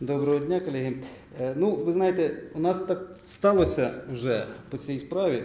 Доброго дня, колеги. Е, Ну, ви знаєте, у нас так сталося вже по цій справі,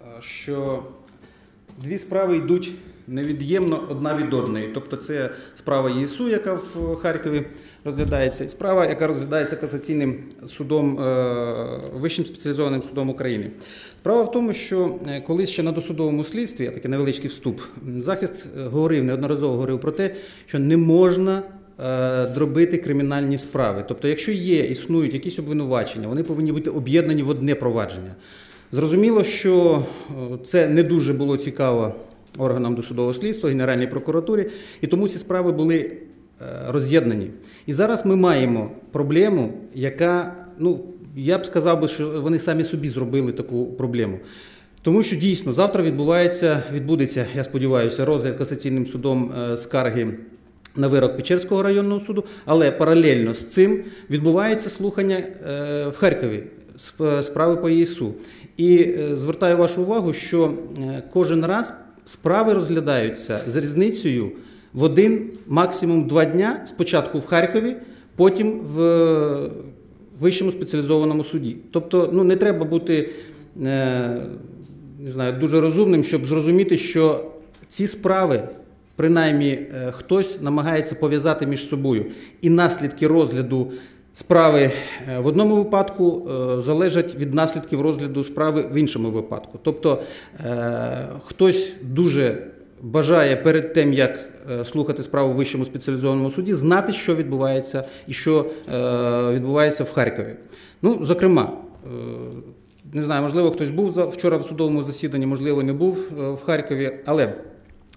е, що дві справи йдуть невід'ємно одна від одної. Тобто це справа ЄСУ, яка в Харкові розглядається, і справа, яка розглядається касаційним судом, е, Вищим спеціалізованим судом України. Справа в тому, що колись ще на досудовому слідстві, я такий невеличкий вступ, захист говорив, неодноразово говорив про те, що не можна дробити кримінальні справи. Тобто, якщо є, існують якісь обвинувачення, вони повинні бути об'єднані в одне провадження. Зрозуміло, що е, це не дуже було цікаво органам досудового слідства, Генеральній прокуратурі, і тому ці справи були е, роз'єднані. І зараз ми маємо проблему, яка, ну, я б сказав би, що вони самі собі зробили таку проблему. Тому що дійсно завтра відбувається, відбудеться, я сподіваюся, розгляд касаційним судом е, скарги на вирок Печерського районного суду, але паралельно з цим відбувається слухання е, в Харкові сп- справи по ЄСУ. І е, звертаю вашу увагу, що е, кожен раз справи розглядаються з різницею в один, максимум два дня. Спочатку в Харкові, потім в вищому спеціалізованому суді. Тобто, ну не треба бути не знаю, дуже розумним, щоб зрозуміти, що ці справи. Принаймні, е, хтось намагається пов'язати між собою, і наслідки розгляду справи е, в одному випадку е, залежать від наслідків розгляду справи в іншому випадку. Тобто хтось дуже бажає перед тим, як слухати справу в вищому спеціалізованому суді, знати, що відбувається і що відбувається в Харкові. Ну, зокрема, не знаю, можливо, хтось був вчора в судовому засіданні, можливо, не був в Харкові, але.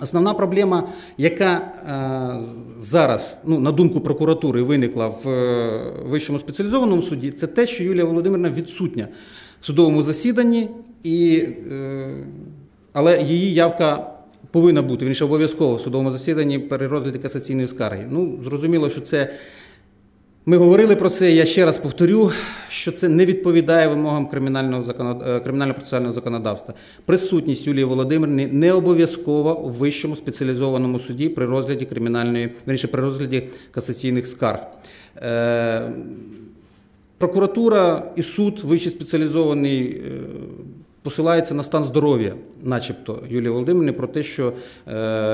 Основна проблема, яка е, зараз, ну, на думку прокуратури, виникла в е, вищому спеціалізованому суді, це те, що Юлія Володимирівна відсутня в судовому засіданні, і, е, але її явка повинна бути, він ще обов'язково в судовому засіданні при розгляді касаційної скарги. Ну, зрозуміло, що це ми говорили про це. Я ще раз повторю, що це не відповідає вимогам кримінального законод... е, кримінально-процесуального законодавства. Присутність Юлії Володимирівни не обов'язкова у вищому спеціалізованому суді при розгляді кримінальної, вірніше, при розгляді касаційних скарг. Е... Прокуратура і суд вищий спеціалізований е, посилається на стан здоров'я, начебто Юлії Володимирівни, про те, що е,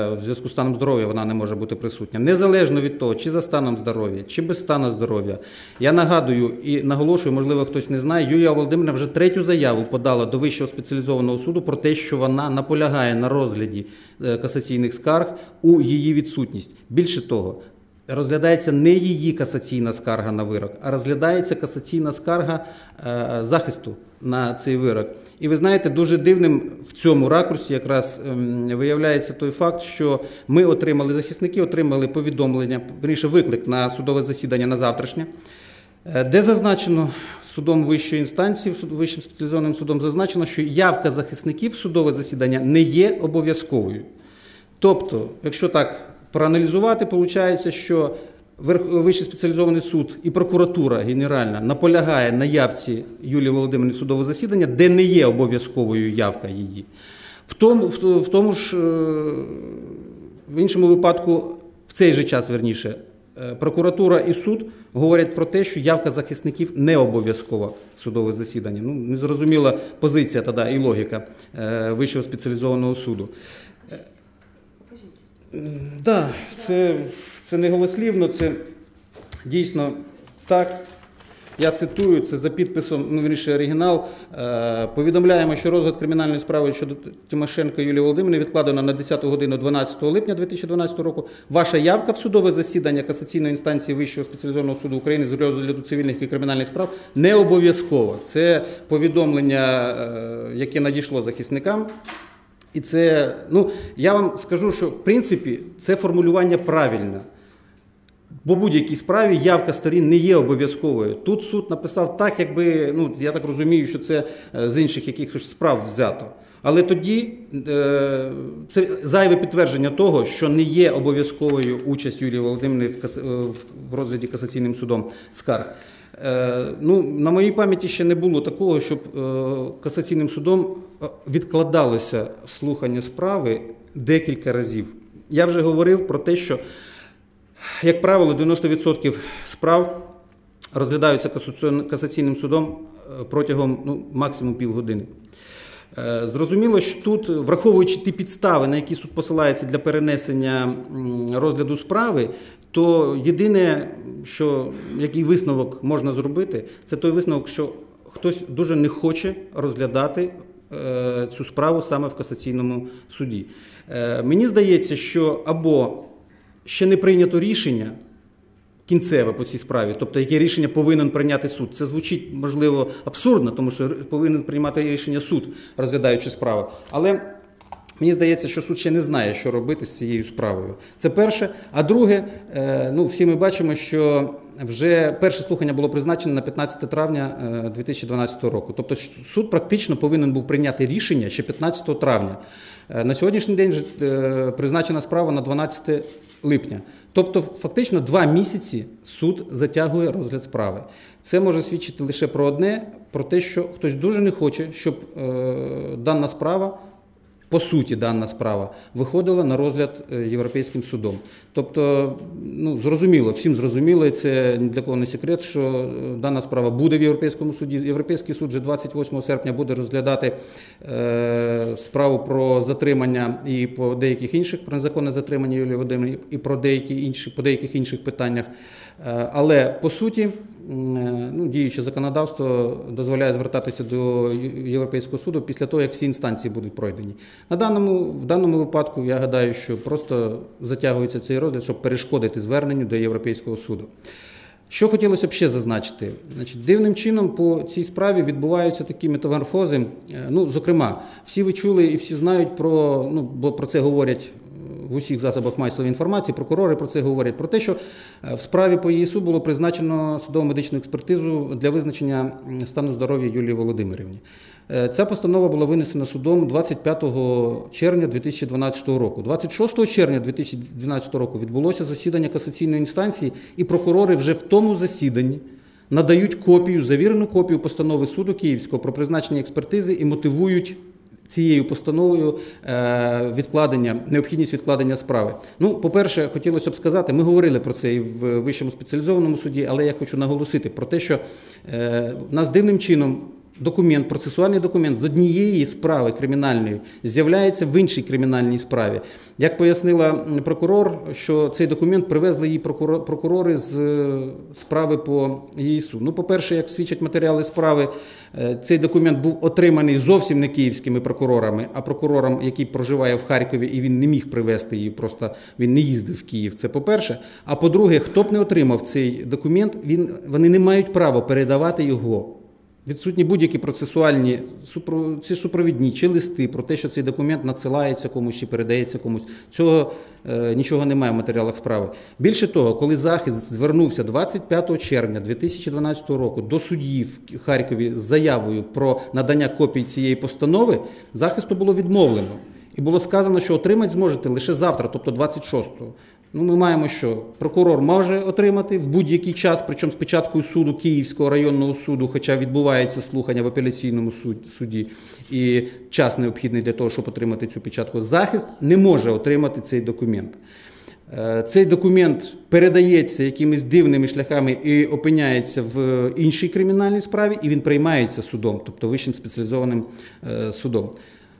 в зв'язку з станом здоров'я вона не може бути присутня. Незалежно від того, чи за станом здоров'я, чи без стану здоров'я. Я нагадую і наголошую, можливо, хтось не знає, Юлія Володимирівна вже третю заяву подала до Вищого спеціалізованого суду про те, що вона наполягає на розгляді е, касаційних скарг у її відсутність. Більше того, розглядається не її касаційна скарга на вирок, а розглядається касаційна скарга е, захисту на цей вирок. І ви знаєте, дуже дивним в цьому ракурсі якраз ем, виявляється той факт, що ми отримали захисники, отримали повідомлення, верніше виклик на судове засідання на завтрашнє, е, де зазначено судом вищої інстанції, вищим спеціалізованим судом зазначено, що явка захисників в судове засідання не є обов'язковою. Тобто, якщо так проаналізувати, виходить, що Вищий спеціалізований суд і прокуратура генеральна наполягає на явці Юлії Володимирівни судове засідання, де не є обов'язковою явка її. В тому, в, в тому ж, е, в іншому випадку, в цей же час, верніше, е, прокуратура і суд говорять про те, що явка захисників не обов'язкова в судове засідання. Ну, незрозуміла позиція тоді і логіка е, Вищого спеціалізованого суду. Да, це, це не голослівно, це дійсно так. Я цитую це за підписом, ну вірніше оригінал. Е, повідомляємо, що розгляд кримінальної справи щодо Тимошенко Юлії Володимирівни відкладено на 10 годину 12 липня 2012 року. Ваша явка в судове засідання касаційної інстанції Вищого спеціалізованого суду України з розгляду цивільних і кримінальних справ не обов'язково. Це повідомлення, е, яке надійшло захисникам. І це, ну я вам скажу, що в принципі це формулювання правильне. Бо будь-якій справі явка сторін не є обов'язковою. Тут суд написав так, якби, ну я так розумію, що це е, з інших якихось справ взято. Але тоді е, це зайве підтвердження того, що не є обов'язковою участь Юлії Володимирівни в, розгляді касаційним судом скарг. Е, ну, на моїй пам'яті ще не було такого, щоб е, касаційним судом е, відкладалося слухання справи декілька разів. Я вже говорив про те, що Як правило, 90% справ розглядаються касаційним судом протягом ну, максимум півгодини. Зрозуміло, що тут, враховуючи ті підстави, на які суд посилається для перенесення розгляду справи, то єдине, що який висновок можна зробити, це той висновок, що хтось дуже не хоче розглядати е, цю справу саме в касаційному суді. Е, Мені здається, що або ще не прийнято рішення кінцеве по цій справі, тобто яке рішення повинен прийняти суд. Це звучить можливо абсурдно, тому що повинен приймати рішення суд, розглядаючи справу. Але мені здається, що суд ще не знає, що робити з цією справою. Це перше. А друге, е, ну всі ми бачимо, що вже перше слухання було призначено на 15 травня е, 2012 року. Тобто суд практично повинен був прийняти рішення ще 15 травня. Е, На сьогоднішній день е, призначена справа на 12 липня. Тобто, фактично два місяці суд затягує розгляд справи. Це може свідчити лише про одне: про те, що хтось дуже не хоче, щоб е, дана справа. По суті, дана справа виходила на розгляд е, Європейським судом. Тобто, ну зрозуміло, всім зрозуміло, і це ні для кого не секрет, що е, дана справа буде в Європейському суді. Європейський суд вже 28 серпня буде розглядати е, справу про затримання і по деяких інших про незаконне затримання Юлії Володимирівни, і про деякі інші по деяких інших питаннях. Е, але по суті, е, ну, діюче законодавство дозволяє звертатися до Європейського суду після того, як всі інстанції будуть пройдені. На даному, в даному випадку я гадаю, що просто затягується цей розгляд, щоб перешкодити зверненню до Європейського суду. Що хотілося б ще зазначити? Значить, дивним чином по цій справі відбуваються такі метаморфози. Е, Ну, зокрема, всі ви чули і всі знають про, ну, бо про це говорять в усіх засобах масової інформації, прокурори про це говорять, про те, що е, в справі по ЄСУ було призначено судово-медичну експертизу для визначення стану здоров'я Юлії Володимирівні. Е, Ця постанова була винесена судом 25 червня 2012 року. 26 червня 2012 року відбулося засідання касаційної інстанції, і прокурори вже в тому засіданні надають копію, завірену копію постанови суду Київського про призначення експертизи і мотивують цією постановою е, відкладення, необхідність відкладення справи. Ну, по-перше, хотілося б сказати, ми говорили про це і в вищому спеціалізованому суді, але я хочу наголосити про те, що е, нас дивним чином. Документ, процесуальний документ з однієї справи кримінальної з'являється в іншій кримінальній справі. Як пояснила прокурор, що цей документ привезли прокурор- прокурори з е, справи по ЄСУ. Ну, по-перше, як свідчать матеріали справи, е, цей документ був отриманий зовсім не київськими прокурорами, а прокурором, який проживає в Харкові, і він не міг привезти її, просто він не їздив в Київ. Це по-перше. А по-друге, хто б не отримав цей документ, він, вони не мають права передавати його. Відсутні будь-які процесуальні ці супровідні чи листи про те, що цей документ надсилається комусь чи передається комусь. Цього е, нічого немає в матеріалах справи. Більше того, коли захист звернувся 25 червня 2012 року до судді в Харкові з заявою про надання копій цієї постанови, захисту було відмовлено. І було сказано, що отримати зможете лише завтра, тобто 26-го. Ну, ми маємо що прокурор може отримати в будь-який час, причому з початку суду Київського районного суду, хоча відбувається слухання в апеляційному суді, і час необхідний для того, щоб отримати цю печатку. Захист не може отримати цей документ. Е, Цей документ передається якимись дивними шляхами і опиняється в іншій кримінальній справі, і він приймається судом, тобто вищим спеціалізованим е, судом.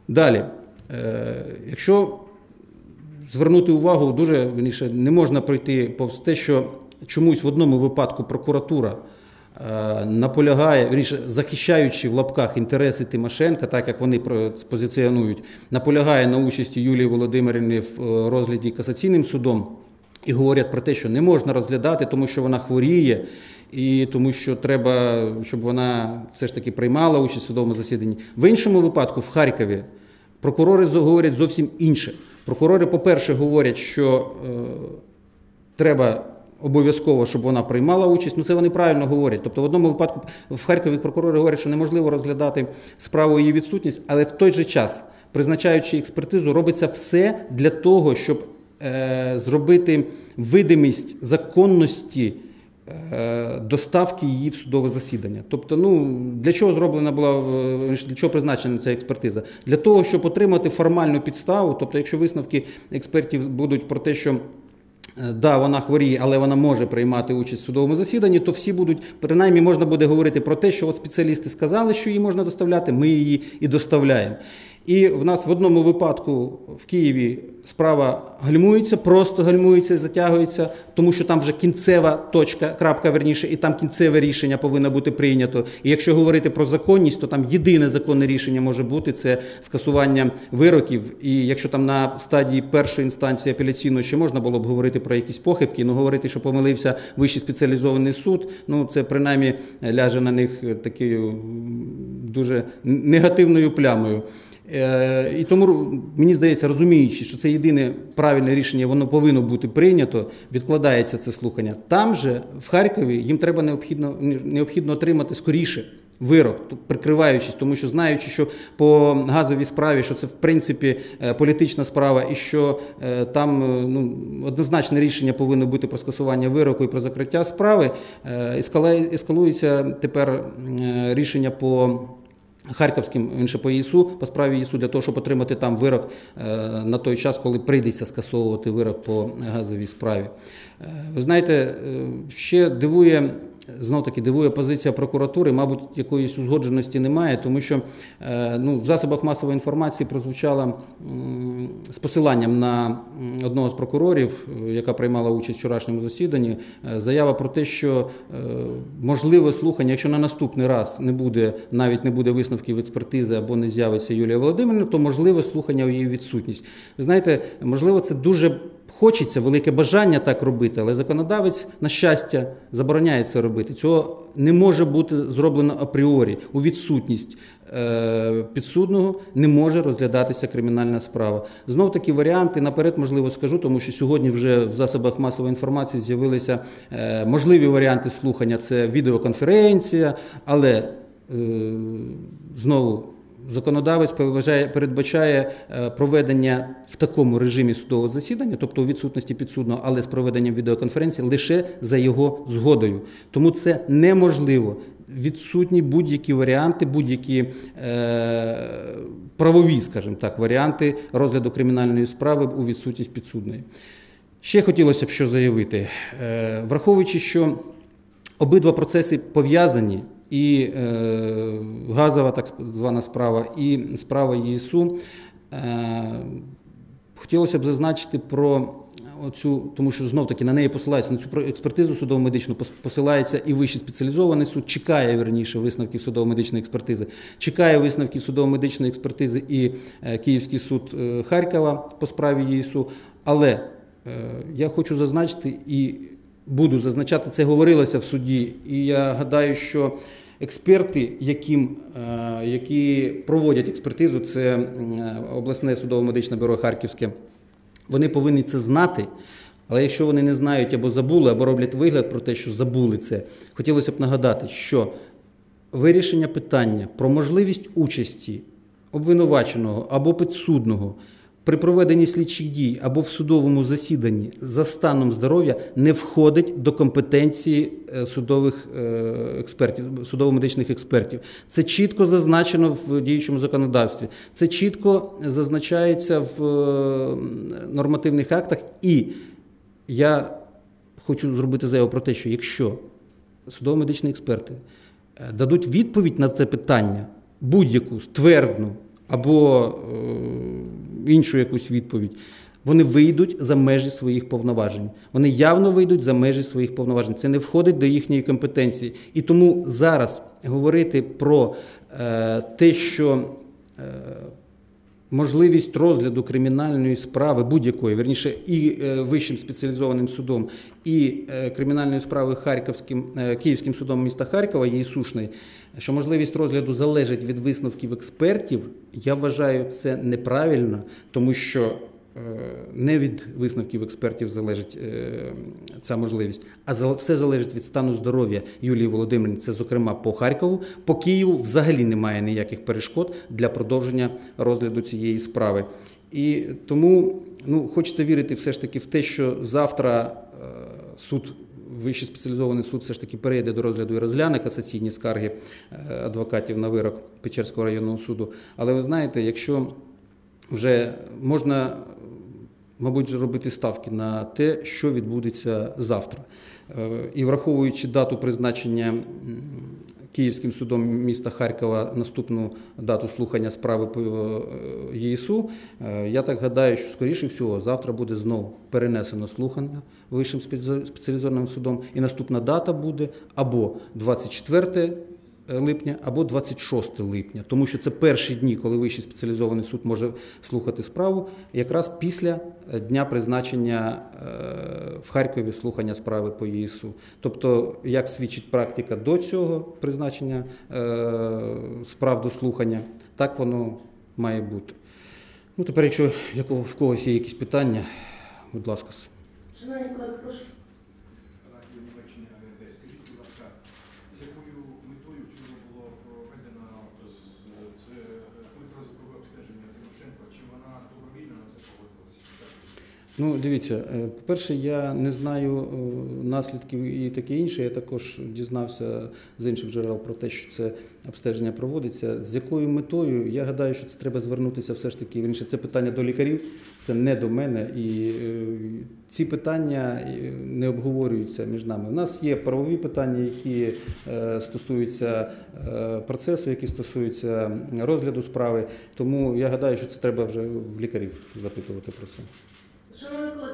Далі, е, якщо звернути увагу, дуже вірніше, не можна пройти повз те, що чомусь в одному випадку прокуратура е, наполягає, вірніше, захищаючи в лапках інтереси Тимошенка, так як вони позиціонують, наполягає на участі Юлії Володимирівни в е, розгляді касаційним судом і говорять про те, що не можна розглядати, тому що вона хворіє. І тому, що треба, щоб вона все ж таки приймала участь в судовому засіданні. В іншому випадку, в Харкові, прокурори говорять зовсім інше. Прокурори, по-перше, говорять, що е, треба обов'язково, щоб вона приймала участь. Ну це вони правильно говорять. Тобто, в одному випадку в Харкові прокурори говорять, що неможливо розглядати справу її відсутність, але в той же час, призначаючи експертизу, робиться все для того, щоб е, зробити видимість законності. Е, Доставки її в судове засідання. Тобто, ну для чого зроблена була е, для чого призначена ця експертиза? Для того, щоб отримати формальну підставу. Тобто, якщо висновки експертів будуть про те, що е, да, вона хворіє, але вона може приймати участь в судовому засіданні, то всі будуть, принаймні, можна буде говорити про те, що от спеціалісти сказали, що її можна доставляти, ми її і доставляємо. І в нас в одному випадку в Києві справа гальмується, просто гальмується затягується, тому що там вже кінцева точка, крапка верніше, і там кінцеве рішення повинно бути прийнято. І якщо говорити про законність, то там єдине законне рішення може бути це скасування вироків. І якщо там на стадії першої інстанції апеляційної ще можна було б говорити про якісь похибки, ну говорити, що помилився вищий спеціалізований суд, ну це принаймні ляже на них такою дуже негативною плямою. Е, і тому мені здається, розуміючи, що це єдине правильне рішення, воно повинно бути прийнято, відкладається це слухання. Там же в Харкові їм треба необхідно необхідно отримати скоріше вирок, прикриваючись, тому що знаючи, що по газовій справі, що це в принципі е, політична справа, і що е, там ну однозначне рішення повинно бути про скасування вироку і про закриття справи, ескалується тепер рішення по. Харківським інше по ЄСУ, по справі ЄСУ, для того, щоб отримати там вирок е, на той час, коли прийдеться скасовувати вирок по газовій справі. Е, ви знаєте, е, ще дивує знов таки дивує позиція прокуратури, мабуть, якоїсь узгодженості немає, тому що ну, в засобах масової інформації прозвучала з посиланням на одного з прокурорів, яка приймала участь в вчорашньому засіданні, заява про те, що можливе слухання, якщо на наступний раз не буде навіть не буде висновків експертизи або не з'явиться Юлія Володимирівна, то можливе слухання у її відсутність. Ви знаєте, можливо, це дуже Хочеться велике бажання так робити, але законодавець, на щастя, забороняє це робити. Цього не може бути зроблено апріорі. У відсутність е, підсудного не може розглядатися кримінальна справа. Знов такі варіанти наперед, можливо, скажу, тому що сьогодні вже в засобах масової інформації з'явилися е, можливі варіанти слухання. Це відеоконференція, але е, знову. Законодавець передбачає е, проведення в такому режимі судового засідання, тобто у відсутності підсудного, але з проведенням відеоконференції лише за його згодою. Тому це неможливо. Відсутні будь-які варіанти, будь-які е, правові, скажімо так, варіанти розгляду кримінальної справи у відсутність підсудної. Ще хотілося б що заявити, е, враховуючи, що обидва процеси пов'язані і е, газова так звана справа, і справа ЄСУ. Е, хотілося б зазначити про оцю, тому що знов таки на неї посилається на цю експертизу судово-медичну, посилається і вищий спеціалізований суд, чекає верніше висновків судово-медичної експертизи, чекає висновків судово-медичної експертизи і е, Київський суд Харкова по справі ЄСУ. Але я хочу зазначити і буду зазначати, це говорилося в суді, і я гадаю, що експерти, яким, е, які проводять експертизу, це обласне судово-медичне бюро Харківське, вони повинні це знати. Але якщо вони не знають або забули, або роблять вигляд про те, що забули це, хотілося б нагадати, що вирішення питання про можливість участі обвинуваченого або підсудного при проведенні слідчих дій або в судовому засіданні за станом здоров'я не входить до компетенції е, судових е, експертів, судово-медичних експертів. Це чітко зазначено в діючому законодавстві. Це чітко зазначається в е, нормативних актах. І я хочу зробити заяву про те, що якщо судово-медичні експерти дадуть відповідь на це питання будь-яку ствердну або іншу якусь відповідь. Вони вийдуть за межі своїх повноважень. Вони явно вийдуть за межі своїх повноважень. Це не входить до їхньої компетенції. І тому зараз говорити про е, те, що е, можливість розгляду кримінальної справи будь-якої, верніше, і е, вищим спеціалізованим судом, і е, кримінальної справи Харківським е, Київським судом міста Харкова її сушний, що можливість розгляду залежить від висновків експертів. Я вважаю це неправильно, тому що. Не від висновків експертів залежить ця можливість, а все залежить від стану здоров'я Юлії Володимирівни. Це, зокрема, по Харкову, по Києву взагалі немає ніяких перешкод для продовження розгляду цієї справи. І тому ну, хочеться вірити все ж таки в те, що завтра суд. Вищий спеціалізований суд все ж таки перейде до розгляду і розгляне касаційні скарги адвокатів на вирок Печерського районного суду. Але ви знаєте, якщо вже можна мабуть, робити ставки на те, що відбудеться завтра. Е, І враховуючи дату призначення Київським судом міста Харкова наступну дату слухання справи по е, ЄСУ, е, я так гадаю, що скоріше всього завтра буде знову перенесено слухання Вищим спеціалізованим судом, і наступна дата буде або 24 липня або 26 липня, тому що це перші дні, коли Вищий спеціалізований суд може слухати справу, якраз після е, дня призначення е, в Харкові слухання справи по ЄСУ. Тобто, як свідчить практика до цього призначення е, справ до слухання, так воно має бути. Ну, тепер, якщо в когось є якісь питання, будь ласка. Шановні колеги, прошу. Радіо Німеччини АРД. Скажіть, будь ласка, з якою метою вчора було проведено з- це ультразвукове обстеження Тимошенко? Чи вона добровільно на це погодилася? Дякую. Ну, дивіться, е, по-перше, я не знаю е, наслідків і таке інше. Я також дізнався з інших джерел про те, що це обстеження проводиться. З якою метою? Я гадаю, що це треба звернутися все ж таки. Вірніше, це питання до лікарів, це не до мене. І е, ці питання не обговорюються між нами. У нас є правові питання, які стосуються процесу, які стосуються розгляду справи. Тому я гадаю, що це треба вже в лікарів запитувати про це. 生日 good.